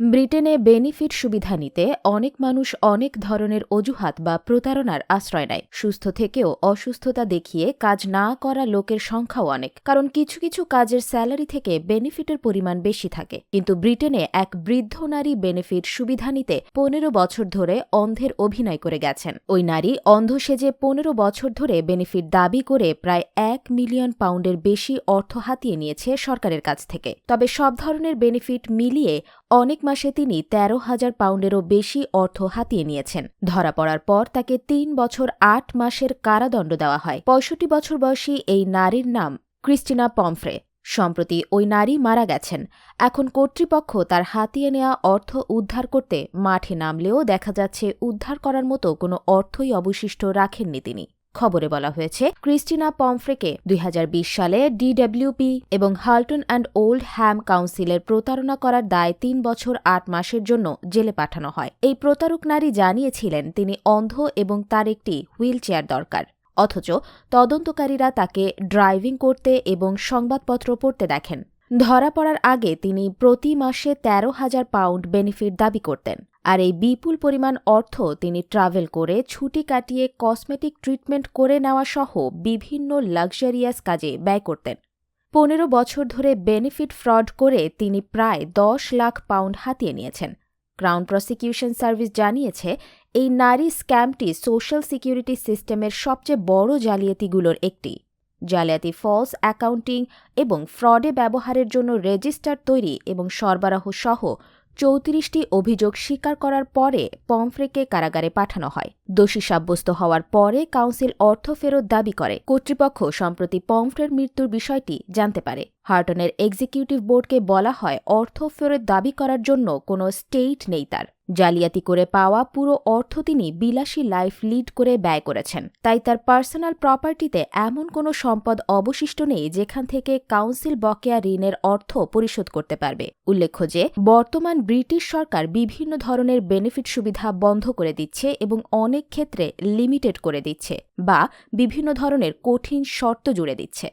ব্রিটেনে বেনিফিট সুবিধা নিতে অনেক মানুষ অনেক ধরনের অজুহাত বা প্রতারণার আশ্রয় নেয়। সুস্থ থেকেও অসুস্থতা দেখিয়ে কাজ না করা লোকের সংখ্যাও অনেক, কারণ কিছু কিছু কাজের স্যালারি থেকে বেনিফিটের পরিমাণ বেশি থাকে। কিন্তু ব্রিটেনে এক বৃদ্ধ নারী বেনিফিট সুবিধা নিতে পনেরো বছর ধরে অন্ধের অভিনয় করে গেছেন। ওই নারী অন্ধ সেজে পনেরো বছর ধরে বেনিফিট দাবি করে প্রায় এক মিলিয়ন পাউন্ডের বেশি অর্থ হাতিয়ে নিয়েছে সরকারের কাছ থেকে। তবে সব ধরনের বেনিফিট মিলিয়ে অনেক মাসে তিনি তেরো হাজার পাউন্ডেরও বেশি অর্থ হাতিয়ে নিয়েছেন। ধরা পড়ার পর তাকে তিন বছর আট মাসের কারাদণ্ড দেওয়া হয়। পঁয়ষট্টি বছর বয়সী এই নারীর নাম ক্রিস্টিনা পমফ্রে। সম্প্রতি ওই নারী মারা গেছেন। এখন কর্তৃপক্ষ তার হাতিয়ে নেওয়া অর্থ উদ্ধার করতে মাঠে নামলেও দেখা যাচ্ছে উদ্ধার করার মতো কোনো অর্থই অবশিষ্ট রাখেননি তিনি। খবরে বলা হয়েছে, ক্রিস্টিনা পমফ্রেকে দুই হাজার বিশ সালে ডিডব্লিউপি এবং হাল্টন অ্যান্ড ওল্ড হ্যাম কাউন্সিলের প্রতারণা করার দায় তিন বছর আট মাসের জন্য জেলে পাঠানো হয়। এই প্রতারক নারী জানিয়েছিলেন, তিনি অন্ধ এবং তার একটি হুইল চেয়ার দরকার। অথচ তদন্তকারীরা তাকে ড্রাইভিং করতে এবং সংবাদপত্র পড়তে দেখেন। ধরা পড়ার আগে তিনি প্রতি মাসে তেরো হাজার পাউন্ড বেনিফিট দাবি করতেন। আর এই বিপুল পরিমাণ অর্থ তিনি ট্রাভেল করে ছুটি কাটিয়ে কসমেটিক ট্রিটমেন্ট করে নেওয়া সহ বিভিন্ন লাক্সারিয়াস কাজে ব্যয় করতেন। পনেরো বছর ধরে বেনিফিট ফ্রড করে তিনি প্রায় দশ লাখ পাউন্ড হাতিয়ে নিয়েছেন। ক্রাউন প্রসিকিউশন সার্ভিস জানিয়েছে, এই নারী স্ক্যামটি সোশ্যাল সিকিউরিটি সিস্টেমের সবচেয়ে বড় জালিয়াতিগুলোর একটি। জালিয়াতি ফলস, অ্যাকাউন্টিং এবং ফ্রডে ব্যবহারের জন্য রেজিস্টার তৈরি এবং সরবরাহ সহ চৌত্রিশটি অভিযোগ স্বীকার করার পরে পমফ্রেকে কারাগারে পাঠানো হয়। দোষী সাব্যস্ত হওয়ার পরে কাউন্সিল অর্থ ফেরত দাবি করে। কর্তৃপক্ষ সম্প্রতি পমফ্রের মৃত্যুর বিষয়টি জানতে পারে। হার্টনের এক্সিকিউটিভ বোর্ডকে বলা হয় অর্থ ফেরত দাবি করার জন্য কোনো স্টেট নেই তার। জালিয়াতি করে পাওয়া পুরো অর্থ তিনি বিলাসী লাইফ লিড করে ব্যয় করেছেন। তাই তার পার্সোনাল প্রপার্টিতে এমন কোনো সম্পদ অবশিষ্ট নেই যেখান থেকে কাউন্সিল বকেয়া ঋণের অর্থ পরিশোধ করতে পারবে। উল্লেখ্য যে, বর্তমান ব্রিটিশ সরকার বিভিন্ন ধরনের বেনিফিট সুবিধা বন্ধ করে দিচ্ছে এবং অনেক ক্ষেত্রে লিমিটেড করে দিচ্ছে বা বিভিন্ন ধরনের কঠিন শর্ত জুড়ে দিচ্ছে।